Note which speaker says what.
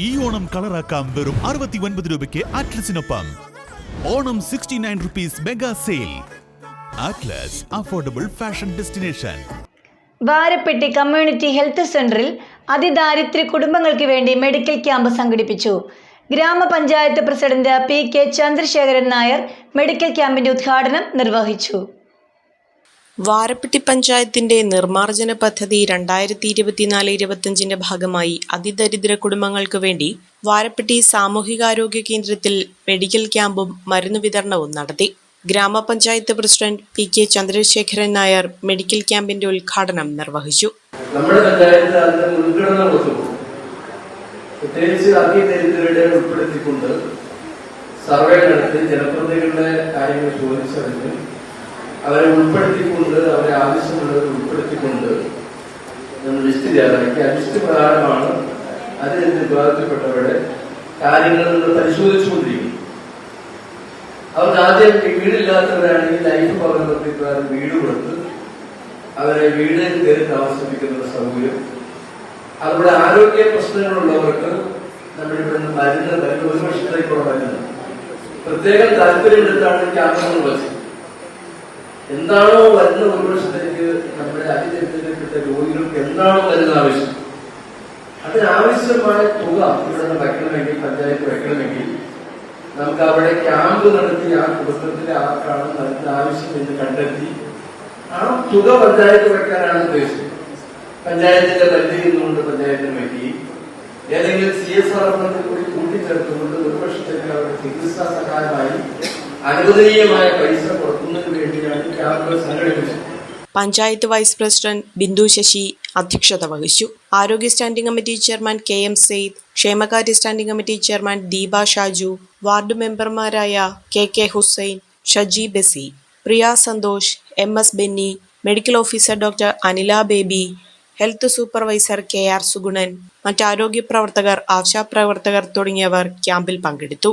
Speaker 1: ഈ ഓണം കളറാക്കാം വെറും അറുപത്തി ഒൻപത് രൂപയ്ക്ക് അറ്റ്ലസിനൊപ്പം. Onam sixty nine rupees mega sale Atlas affordable fashion destination
Speaker 2: Varappetty community health സെന്ററിൽ അതിദാരിദ്ര്യ കുടുംബങ്ങൾക്ക് വേണ്ടി മെഡിക്കൽ ക്യാമ്പ് സംഘടിപ്പിച്ചു. ഗ്രാമപഞ്ചായത്ത് president P K Chandrasekharan Nair medical ക്യാമ്പിന്റെ ഉദ്ഘാടനം നിർവഹിച്ചു.
Speaker 3: വാരപ്പെട്ടി പഞ്ചായത്തിന്റെ നിർമ്മാർജന പദ്ധതി രണ്ടായിരത്തി ഇരുപത്തിനാല് ഇരുപത്തിയഞ്ചിന്റെ ഭാഗമായി അതിദരിദ്ര കുടുംബങ്ങൾക്ക് വേണ്ടി വാരപ്പെട്ടി സാമൂഹികാരോഗ്യ കേന്ദ്രത്തിൽ മെഡിക്കൽ ക്യാമ്പും മരുന്ന് വിതരണവും നടത്തി. ഗ്രാമപഞ്ചായത്ത് president P K Chandrasekharan Nair medical ക്യാമ്പിന്റെ ഉദ്ഘാടനം നിർവഹിച്ചു.
Speaker 4: നമ്മുടെ പഞ്ചായത്ത് ഉൾപ്പെടുത്തിക്കൊണ്ട് സർവേ നടത്തി ജനപ്രതിനിധികളുടെ കാര്യങ്ങൾ ചോദിച്ചറിഞ്ഞ് അവരെ ഉൾപ്പെടുത്തിക്കൊണ്ട് അവരെ ആവശ്യമുള്ളവർ ഉൾപ്പെടുത്തിക്കൊണ്ട് നമ്മൾ ലിസ്റ്റ് തയ്യാറാക്കി. ആ ലിസ്റ്റ് പ്രകാരമാണ് അതിന് വിഭാഗത്തിൽപ്പെട്ടവരുടെ കാര്യങ്ങൾ നമ്മൾ പരിശോധിച്ചുകൊണ്ടിരിക്കുന്നു അവർക്ക് ആദ്യം വീടില്ലാത്തവരാണെങ്കിൽ ലൈഫ് പകർന്ന പ്രകാരം വീട് കൊടുത്ത് അവരെ വീട് കയറി താമസിപ്പിക്കുന്ന സൗകര്യം. അതുപോലെ ആരോഗ്യ പ്രശ്നങ്ങളുള്ളവർക്ക് നമ്മുടെ ഇവിടെ മരുന്ന് മരുന്ന് ഒരു വർഷത്തേക്കുള്ള മരുന്ന്. പ്രത്യേകം താല്പര്യമെടുത്താണ് ക്യാമ്പുകൾ വെച്ചത് എന്താണോ വരുന്ന ഒരു വർഷത്തേക്ക് നമ്മുടെ അതിദരിദ്രപ്പെട്ട രോഗികൾക്ക് എന്താണോ വരുന്ന ആവശ്യം? അതിനാവശ്യമായ തുക ഇവിടെ നിന്ന് വെക്കണമെങ്കിൽ പഞ്ചായത്ത് വയ്ക്കണമെങ്കിൽ നമുക്ക് അവിടെ ക്യാമ്പ് നടത്തി ആ കുടുംബത്തിലെ ആർക്കാണ് നടത്തുന്ന ആവശ്യം എന്ന് കണ്ടെത്തി ആ തുക പഞ്ചായത്ത് വയ്ക്കാനാണ് ഉദ്ദേശിച്ചത്. പഞ്ചായത്തിന്റെ പരിധി നിന്നുകൊണ്ട് പഞ്ചായത്തിന് വയ്ക്കി ഏതെങ്കിലും സി എസ് ആർ കൂടി കൂട്ടിച്ചേർത്തുകൊണ്ട് ഒരു വർഷത്തേക്ക് അവരുടെ ചികിത്സാ സഹായമായി അനുവദനീയമായ പൈസ കൊടുക്കുന്നതിന് വേണ്ടിയാണ് ക്യാമ്പ് സംഘടിപ്പിച്ചത്
Speaker 3: പഞ്ചായത്ത് വൈസ് പ്രസിഡന്റ് ബിന്ദു ശശി അധ്യക്ഷത വഹിച്ചു. ആരോഗ്യ standing committee chairman K M Sayed ക്ഷേമകാര്യ standing committee chairman Deepa Shaju ward മെമ്പർമാരായ K K Hussain Shaji ബസി Priya Santhosh M S Benny medical officer doctor Anila Baby health supervisor K R Sugunan മറ്റ് ആരോഗ്യ പ്രവർത്തകർ ആശാപ്രവർത്തകർ തുടങ്ങിയവർ ക്യാമ്പിൽ പങ്കെടുത്തു.